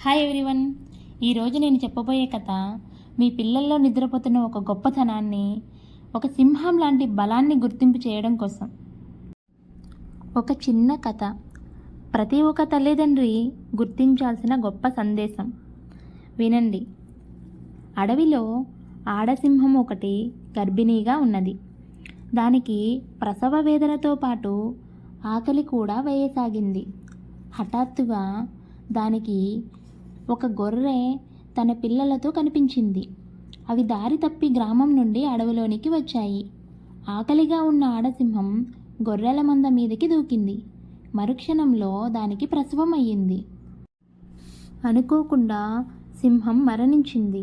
Hi everyone. ఈరోజు నేను చెప్పబోయే కథ మీ పిల్లల్లో నిద్రపోతున్న ఒక గొప్పతనాన్ని ఒక సింహం లాంటి బలాన్ని గుర్తింపు చేయడం కోసం. ఒక చిన్న కథ. ప్రతి ఒక్క తల్లిదండ్రి గుర్తించాల్సిన గొప్ప సందేశం. వినండి. అడవిలో ఆడసింహం ఒకటి గర్భిణీగా ఉన్నది. దానికి ప్రసవ వేదనతో పాటు ఆకలి కూడా వేయసాగింది. హఠాత్తుగా దానికి ఒక గొర్రె తన పిల్లలతో కనిపించింది. అవి దారి తప్పి గ్రామం నుండి అడవిలోనికి వచ్చాయి. ఆకలిగా ఉన్న ఆడసింహం గొర్రెల మంద మీదకి దూకింది. మరుక్షణంలో దానికి ప్రసవం అయ్యింది. అనుకోకుండా సింహం మరణించింది.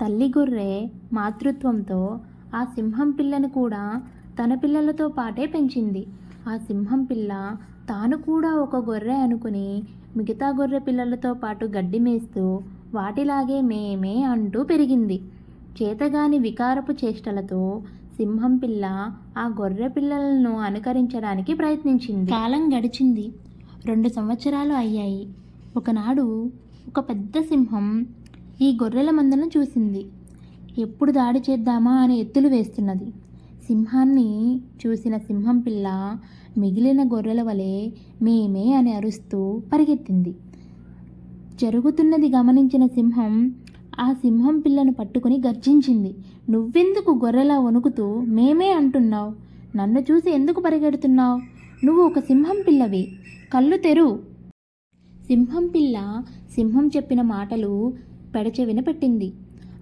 తల్లి గొర్రె మాతృత్వంతో ఆ సింహం పిల్లను కూడా తన పిల్లలతో పాటే పెంచింది. ఆ సింహం పిల్ల తాను కూడా ఒక గొర్రె అనుకుని మిగతా గొర్రె పిల్లలతో పాటు గడ్డి మేస్తూ వాటిలాగే మేమే అంటూ పెరిగింది. చేతగాని వికారపు చేష్టలతో సింహం పిల్ల ఆ గొర్రె పిల్లలను అనుకరించడానికి ప్రయత్నించింది. కాలం గడిచింది. రెండు సంవత్సరాలు అయ్యాయి. ఒకనాడు ఒక పెద్ద సింహం ఈ గొర్రెల మందను చూసింది. ఎప్పుడు దాడి చేద్దామా అని ఎత్తులు వేస్తున్నది. సింహాన్ని చూసిన సింహం పిల్ల మిగిలిన గొర్రెల వలె మేమే అని అరుస్తూ పరిగెత్తింది. జరుగుతున్నది గమనించిన సింహం ఆ సింహం పిల్లను పట్టుకుని గర్జించింది. నువ్వెందుకు గొర్రెలా వణుకుతూ మేమే అంటున్నావు? నన్ను చూసి ఎందుకు పరిగెడుతున్నావు? నువ్వు ఒక సింహం పిల్లవి. కళ్ళు తెరు. సింహం పిల్ల సింహం చెప్పిన మాటలు పెడచెవిన పెట్టింది.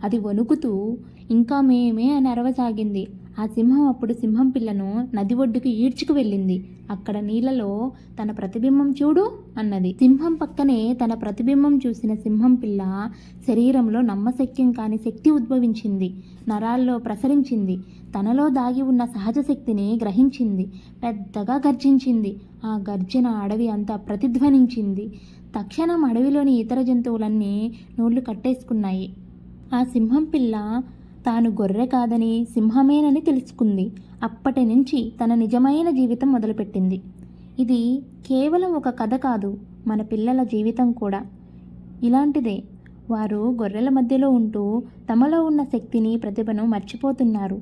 అది వణుకుతూ ఇంకా మేమే అని అరవసాగింది. ఆ సింహం అప్పుడు సింహం పిల్లను నది ఒడ్డుకు ఈడ్చుకు వెళ్ళింది. అక్కడ నీళ్ళలో తన ప్రతిబింబం చూడు అన్నది. సింహం పక్కనే తన ప్రతిబింబం చూసిన సింహం పిల్ల శరీరంలో నమ్మశక్యం కాని శక్తి ఉద్భవించింది. నరాల్లో ప్రసరించింది. తనలో దాగి ఉన్న సహజ శక్తిని గ్రహించింది. పెద్దగా గర్జించింది. ఆ గర్జన అడవి అంతా ప్రతిధ్వనించింది. తక్షణం అడవిలోని ఇతర జంతువులన్నీ నోళ్ళు కట్టేసుకున్నాయి. ఆ సింహం పిల్ల తాను గొర్రె కాదని సింహమేనని తెలుసుకుంది. అప్పటి నుంచి తన నిజమైన జీవితం మొదలుపెట్టింది. ఇది కేవలం ఒక కథ కాదు మన పిల్లల జీవితం కూడా. ఇలాంటిదే వారు గొర్రెల మధ్యలో ఉంటూ తమలో ఉన్న శక్తిని ప్రతిభను మర్చిపోతున్నారు.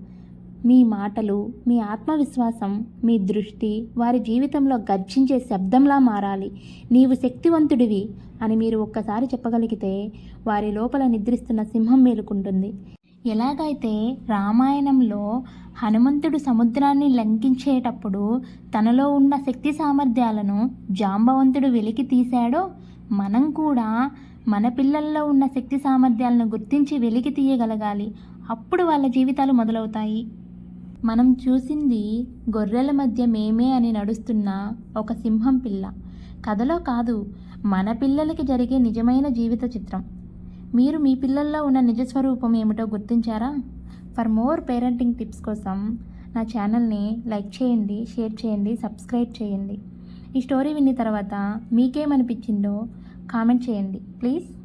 మీ మాటలు మీ ఆత్మవిశ్వాసం మీ దృష్టి వారి జీవితంలో గర్జించే శబ్దంలా మారాలి. నీవు శక్తివంతుడివి అని మీరు ఒక్కసారి చెప్పగలిగితే వారి లోపల నిద్రిస్తున్న సింహం మేలుకుంటుంది. ఎలాగైతే రామాయణంలో హనుమంతుడు సముద్రాన్ని లంఘించేటప్పుడు తనలో ఉన్న శక్తి సామర్థ్యాలను జాంబవంతుడు వెలికి తీశాడో మనం కూడా మన పిల్లల్లో ఉన్న శక్తి సామర్థ్యాలను గుర్తించి వెలికి తీయగలగాలి. అప్పుడు వాళ్ళ జీవితాలు మొదలవుతాయి. మనం చూసింది గొర్రెల మధ్య మేమే అని నడుస్తున్న ఒక సింహం పిల్ల. కథలో కాదు మన పిల్లలకి జరిగే నిజమైన జీవిత చిత్రం. మీరు మీ పిల్లల్లో ఉన్న నిజస్వరూపం ఏమిటో గుర్తించారా? ఫర్ మోర్ పేరెంటింగ్ టిప్స్ కోసం నా ఛానల్ని లైక్ చేయండి షేర్ చేయండి సబ్స్క్రైబ్ చేయండి. ఈ స్టోరీ విన్న తర్వాత మీకేమనిపించిందో కామెంట్ చేయండి. ప్లీజ్.